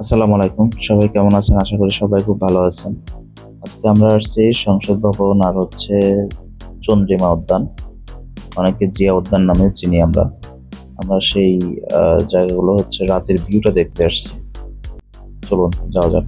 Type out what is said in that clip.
আসসালামু আলাইকুম। সবাই কেমন আছেন? আশা করি সবাই খুব ভালো আছেন। আজকে আমরা আসছি সংসদ ভবন আর হচ্ছে চন্দ্রিমা উদ্যান। অনেকে জিয়া উদ্যান নামে চিনি আমরা। আমরা সেই আহ, জায়গাগুলো হচ্ছে রাতের ভিউটা দেখতে আসছি। চলুন যাওয়া যাক।